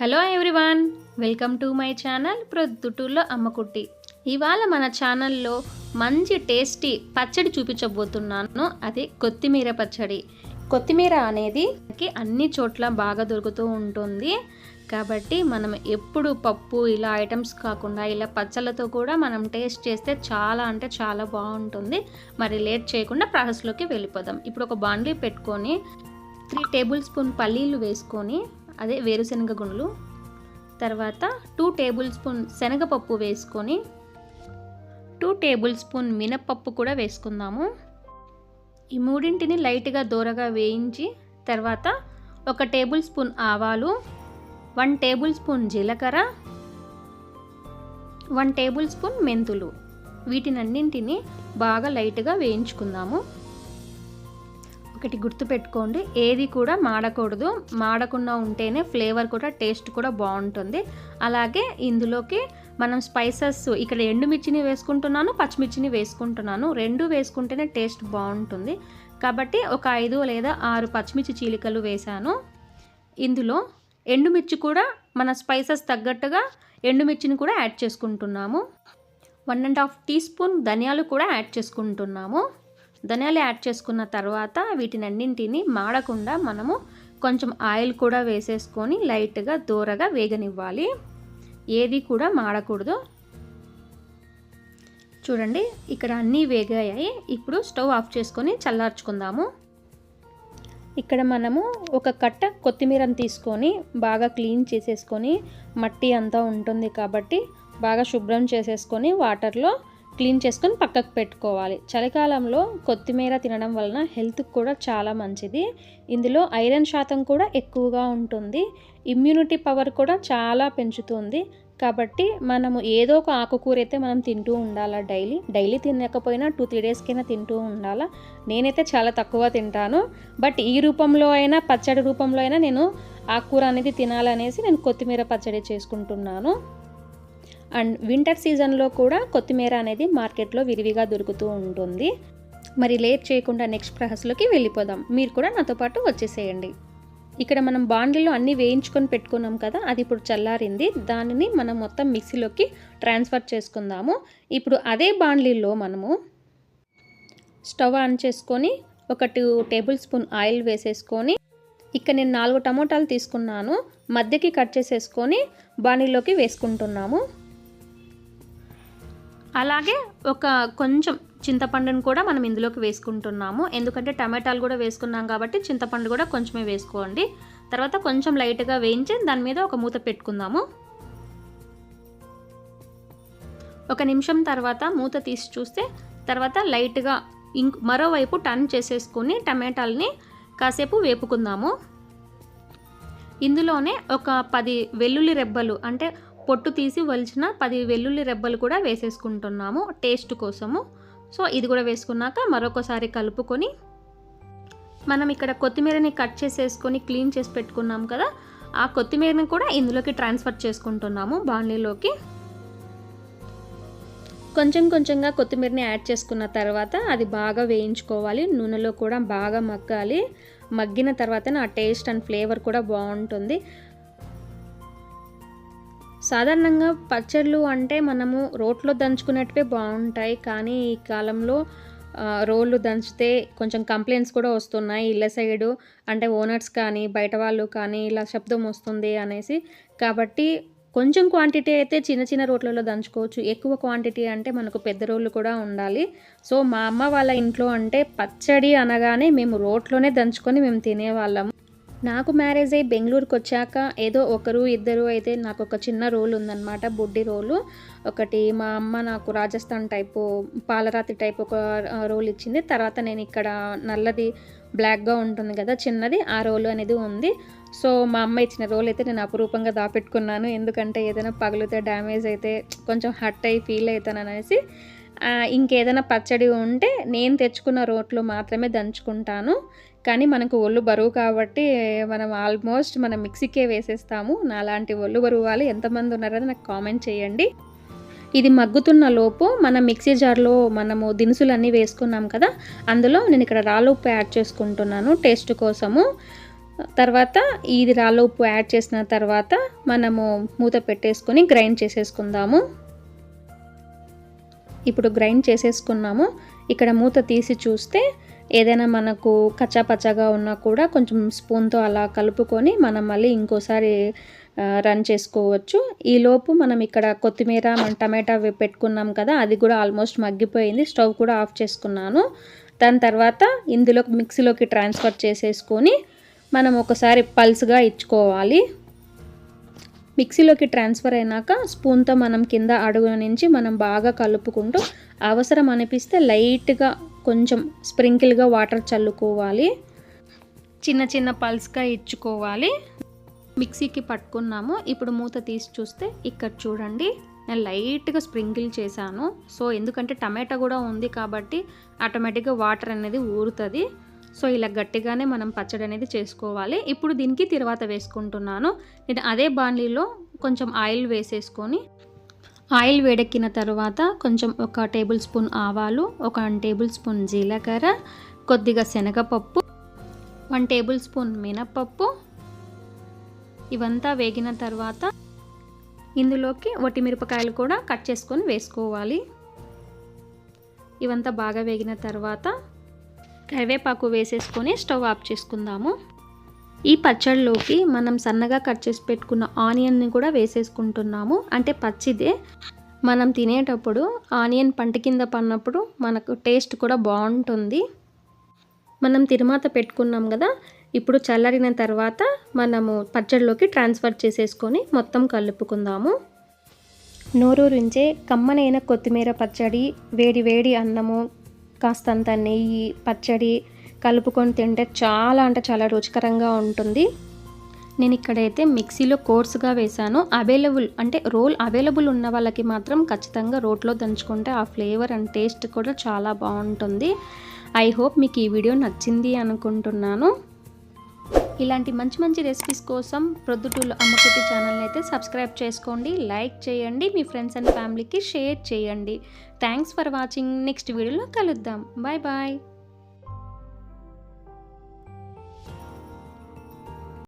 Hello everyone welcome to my channel ప్రొద్దుటూర్లో అమ్మకుట్టి. ఇవాళ మన ఛానల్లో మంచి టేస్టీ పచ్చడి చూపించబోతున్నాను. అది కొత్తిమీర పచ్చడి. కొత్తిమీర అనేది మనకి అన్ని చోట్ల బాగా దొరుకుతూ ఉంటుంది. కాబట్టి మనం ఎప్పుడు పప్పు ఇలా ఐటమ్స్ కాకుండా ఇలా పచ్చళ్ళతో కూడా మనం టేస్ట్ చేస్తే చాలా అంటే చాలా బాగుంటుంది. మరి లేట్ చేయకుండా ప్రాసెస్లోకి వెళ్ళిపోదాం. ఇప్పుడు ఒక బాండ్లీ పెట్టుకొని త్రీ టేబుల్ స్పూన్ పల్లీలు వేసుకొని అదే వేరుశనగ గుండ్లు తర్వాత టూ టేబుల్ స్పూన్ శనగపప్పు వేసుకొని టూ టేబుల్ స్పూన్ మినప్పప్పు కూడా వేసుకుందాము. ఈ మూడింటిని లైట్గా దూరగా వేయించి తర్వాత ఒక టేబుల్ స్పూన్ ఆవాలు వన్ టేబుల్ స్పూన్ జీలకర్ర వన్ టేబుల్ స్పూన్ మెంతులు. వీటినన్నింటినీ బాగా లైట్గా వేయించుకుందాము. ఒకటి గుర్తుపెట్టుకోండి ఏది కూడా మాడకూడదు. మాడకుండా ఉంటేనే ఫ్లేవర్ కూడా టేస్ట్ కూడా బాగుంటుంది. అలాగే ఇందులోకి మనం స్పైసెస్ ఇక్కడ ఎండుమిర్చిని వేసుకుంటున్నాను పచ్చిమిర్చిని వేసుకుంటున్నాను. రెండు వేసుకుంటేనే టేస్ట్ బాగుంటుంది. కాబట్టి ఒక ఐదు లేదా ఆరు పచ్చిమిర్చి చీలికలు వేశాను. ఇందులో ఎండుమిర్చి కూడా మన స్పైసెస్ తగ్గట్టుగా ఎండుమిర్చిని కూడా యాడ్ చేసుకుంటున్నాము. One and half tea spoon ధనియాలు కూడా యాడ్ చేసుకుంటున్నాము. ధనియాలు యాడ్ చేసుకున్న తర్వాత వీటినన్నింటినీ మాడకుండా మనము కొంచెం ఆయిల్ కూడా వేసేసుకొని లైట్గా దూరగా వేగనివ్వాలి. ఏది కూడా మాడకూడదు. చూడండి ఇక్కడ అన్నీ వేగాయి ఇప్పుడు స్టవ్ ఆఫ్ చేసుకొని చల్లార్చుకుందాము. ఇక్కడ మనము ఒక కట్ట కొత్తిమీరని తీసుకొని బాగా క్లీన్ చేసేసుకొని మట్టి అంతా ఉంటుంది కాబట్టి బాగా శుభ్రం చేసేసుకొని వాటర్లో క్లీన్ చేసుకొని పక్కకు పెట్టుకోవాలి. చలికాలంలో కొత్తిమీర తినడం వలన హెల్త్కి కూడా చాలా మంచిది. ఇందులో ఐరన్ శాతం కూడా ఎక్కువగా ఉంటుంది. ఇమ్యూనిటీ పవర్ కూడా చాలా పెంచుతుంది. కాబట్టి మనము ఏదో ఒక ఆకుకూర అయితే మనం తింటూ ఉండాలా డైలీ? డైలీ తినకపోయినా టూ త్రీ డేస్కైనా తింటూ ఉండాలా? నేనైతే చాలా తక్కువ తింటాను. బట్ ఈ రూపంలో అయినా పచ్చడి రూపంలో అయినా నేను ఆకుకూర అనేది తినాలనేసి నేను కొత్తిమీర పచ్చడి చేసుకుంటున్నాను. అండ్ వింటర్ సీజన్లో కూడా కొత్తిమీర అనేది మార్కెట్లో విరివిగా దొరుకుతూ ఉంటుంది. మరి లేట్ చేయకుండా నెక్స్ట్ ప్రాసెస్లోకి వెళ్ళిపోదాం. మీరు కూడా నాతో పాటు వచ్చేసేయండి. ఇక్కడ మనం బాండ్లీలో అన్నీ వేయించుకొని పెట్టుకున్నాం కదా అది ఇప్పుడు చల్లారింది. దానిని మనం మొత్తం మిక్సీలోకి ట్రాన్స్ఫర్ చేసుకుందాము. ఇప్పుడు అదే బాండ్లీలో మనము స్టవ్ ఆన్ చేసుకొని ఒక టూ టేబుల్ స్పూన్ ఆయిల్ వేసేసుకొని ఇక్కడ నేను నాలుగు టమోటాలు తీసుకున్నాను. మధ్యకి కట్ చేసేసుకొని బాణీలోకి వేసుకుంటున్నాము. అలాగే ఒక కొంచెం చింతపండును కూడా మనం ఇందులోకి వేసుకుంటున్నాము. ఎందుకంటే టమాటాలు కూడా వేసుకున్నాం కాబట్టి చింతపండు కూడా కొంచెమే వేసుకోండి. తర్వాత కొంచెం లైట్గా వేయించి దాని మీద ఒక మూత పెట్టుకుందాము. ఒక నిమిషం తర్వాత మూత తీసి చూస్తే తర్వాత లైట్గా ఇంక్ మరోవైపు టర్న్ చేసేసుకుని టమాటాలని కాసేపు వేపుకుందాము. ఇందులోనే ఒక పది వెల్లుల్లి రెబ్బలు అంటే పొట్టు తీసి వలిచిన పది వెల్లుల్లి రెబ్బలు కూడా వేసేసుకుంటున్నాము టేస్ట్ కోసము. సో ఇది కూడా వేసుకున్నాక మరొకసారి కలుపుకొని మనం ఇక్కడ కొత్తిమీరని కట్ చేసేసుకొని క్లీన్ చేసి పెట్టుకున్నాం కదా ఆ కొత్తిమీరని కూడా ఇందులోకి ట్రాన్స్ఫర్ చేసుకుంటున్నాము బాణలీలోకి కొంచెం కొంచెంగా కొత్తిమీరని యాడ్ చేసుకున్న తర్వాత అది బాగా వేయించుకోవాలి నూనెలో కూడా బాగా మగ్గాలి. మగ్గిన తర్వాత ఆ టేస్ట్ అండ్ ఫ్లేవర్ కూడా బాగుంటుంది. సాధారణంగా పచ్చళ్ళు అంటే మనము రోట్లో దంచుకున్నట్టువే బాగుంటాయి. కానీ ఈ కాలంలో రోళ్ళు దంచితే కొంచెం కంప్లైంట్స్ కూడా వస్తున్నాయి. ఇళ్ళ సైడు అంటే ఓనర్స్ కానీ బయట వాళ్ళు కానీ ఇలా శబ్దం వస్తుంది అనేసి. కాబట్టి కొంచెం క్వాంటిటీ అయితే చిన్న చిన్న రోట్లలో దంచుకోవచ్చు. ఎక్కువ క్వాంటిటీ అంటే మనకు పెద్ద రోళ్ళు కూడా ఉండాలి. సో మా అమ్మ వాళ్ళ ఇంట్లో అంటే పచ్చడి అనగానే మేము రోట్లోనే దంచుకొని మేము తినేవాళ్ళము నాకు మ్యారేజ్ అయ్యి బెంగళూరుకి వచ్చాక ఏదో ఒకరు ఇద్దరు అయితే నాకు ఒక చిన్న రోల్ ఉందన్నమాట బుడ్డి రోలు. ఒకటి మా అమ్మ నాకు రాజస్థాన్ టైపు పాలరాతి టైప్ ఒక రోల్ ఇచ్చింది. తర్వాత నేను ఇక్కడ నల్లది బ్లాక్గా ఉంటుంది కదా చిన్నది ఆ రోలు అనేది ఉంది. సో మా అమ్మ ఇచ్చిన రోల్ అయితే నేను అపురూపంగా దాపెట్టుకున్నాను. ఎందుకంటే ఏదైనా పగిలితే డ్యామేజ్ అయితే కొంచెం హట్ అయ్యి ఫీల్ అవుతాను అనేసి ఇంకేదైనా పచ్చడి ఉంటే నేను తెచ్చుకున్న రోట్లు మాత్రమే దంచుకుంటాను. కానీ మనకు ఒళ్ళు బరువు కాబట్టి మనం ఆల్మోస్ట్ మనం మిక్సీకే వేసేస్తాము. నాలాంటి ఒళ్ళు బరువు వాళ్ళు ఎంతమంది ఉన్నారని నాకు కామెంట్ చేయండి. ఇది మగ్గుతున్న లోపు మనం మిక్సీ జార్లో మనము దినుసులు అన్నీ వేసుకున్నాం కదా అందులో నేను ఇక్కడ రాళ్ళు ఉప్పు యాడ్ చేసుకుంటున్నాను టేస్ట్ కోసము. తర్వాత ఇది రాళ్ళ ఉప్పు యాడ్ చేసిన తర్వాత మనము మూత పెట్టేసుకొని గ్రైండ్ చేసేసుకుందాము. ఇప్పుడు గ్రైండ్ చేసేసుకున్నాము. ఇక్కడ మూత తీసి చూస్తే ఏదైనా మనకు కచ్చాపచ్చాగా ఉన్నా కూడా కొంచెం స్పూన్తో అలా కలుపుకొని మనం మళ్ళీ ఇంకోసారి రన్ చేసుకోవచ్చు. ఈలోపు మనం ఇక్కడ కొత్తిమీర మన టమాటా పెట్టుకున్నాం కదా అది కూడా ఆల్మోస్ట్ మగ్గిపోయింది. స్టవ్ కూడా ఆఫ్ చేసుకున్నాను. దాని తర్వాత ఇందులో మిక్సీలోకి ట్రాన్స్ఫర్ చేసేసుకొని మనం ఒకసారి పల్స్గా ఇచ్చుకోవాలి. మిక్సీలోకి ట్రాన్స్ఫర్ అయినాక స్పూన్తో మనం కింద అడుగు నుంచి మనం బాగా కలుపుకుంటూ అవసరం అనిపిస్తే లైట్గా కొంచెం స్ప్రింకిల్గా వాటర్ చల్లుకోవాలి. చిన్న చిన్న పల్స్గా ఇచ్చుకోవాలి. మిక్సీకి పట్టుకున్నాము. ఇప్పుడు మూత తీసి చూస్తే ఇక్కడ చూడండి నేను లైట్గా స్ప్రింకిల్ చేశాను. సో ఎందుకంటే టమాటా కూడా ఉంది కాబట్టి ఆటోమేటిక్గా వాటర్ అనేది ఊరుతుంది. సో ఇలా గట్టిగానే మనం పచ్చడి అనేది చేసుకోవాలి. ఇప్పుడు దీనికి తర్వాత వేసుకుంటున్నాను. నేను అదే బాణలీలో కొంచెం ఆయిల్ వేసేసుకొని ఆయిల్ వేడెక్కిన తర్వాత కొంచెం ఒక టేబుల్ స్పూన్ ఆవాలు ఒక వన్ టేబుల్ స్పూన్ జీలకర్ర కొద్దిగా శనగపప్పు వన్ టేబుల్ స్పూన్ మినపప్పు ఇవంతా వేగిన తర్వాత ఇందులోకి వట్టి మిరపకాయలు కూడా కట్ చేసుకొని వేసుకోవాలి. ఇవంతా బాగా వేగిన తర్వాత కరివేపాకు వేసేసుకొని స్టవ్ ఆఫ్ చేసుకుందాము. ఈ పచ్చడిలోకి మనం సన్నగా కట్ చేసి పెట్టుకున్న ఆనియన్ని కూడా వేసేసుకుంటున్నాము. అంటే పచ్చిదే. మనం తినేటప్పుడు ఆనియన్ పంట కింద పడినప్పుడు మనకు టేస్ట్ కూడా బాగుంటుంది. మనం తిరుమాత పెట్టుకున్నాం కదా ఇప్పుడు చల్లరిన తర్వాత మనము పచ్చడిలోకి ట్రాన్స్ఫర్ చేసేసుకొని మొత్తం కలుపుకుందాము. నోరూరించే కమ్మనైన కొత్తిమీర పచ్చడి వేడి వేడి అన్నము కాస్తంత నెయ్యి పచ్చడి కలుపుకొని తింటే చాలా అంటే చాలా రుచికరంగా ఉంటుంది. నేను ఇక్కడైతే మిక్సీలో కోర్సుగా వేశాను. అవైలబుల్ అంటే రోల్ అవైలబుల్ ఉన్న వాళ్ళకి మాత్రం ఖచ్చితంగా రోట్లో దంచుకుంటే ఆ ఫ్లేవర్ అండ్ టేస్ట్ కూడా చాలా బాగుంటుంది. ఐ హోప్ మీకు ఈ వీడియో నచ్చింది అనుకుంటున్నాను. ఇలాంటి మంచి మంచి రెసిపీస్ కోసం ప్రొద్దుటూలు అమ్మకుటి ఛానల్ని అయితే సబ్స్క్రైబ్ చేసుకోండి లైక్ చేయండి మీ ఫ్రెండ్స్ అండ్ ఫ్యామిలీకి షేర్ చేయండి. థ్యాంక్స్ ఫర్ వాచింగ్ నెక్స్ట్ వీడియోలో కలుద్దాం. Bye bye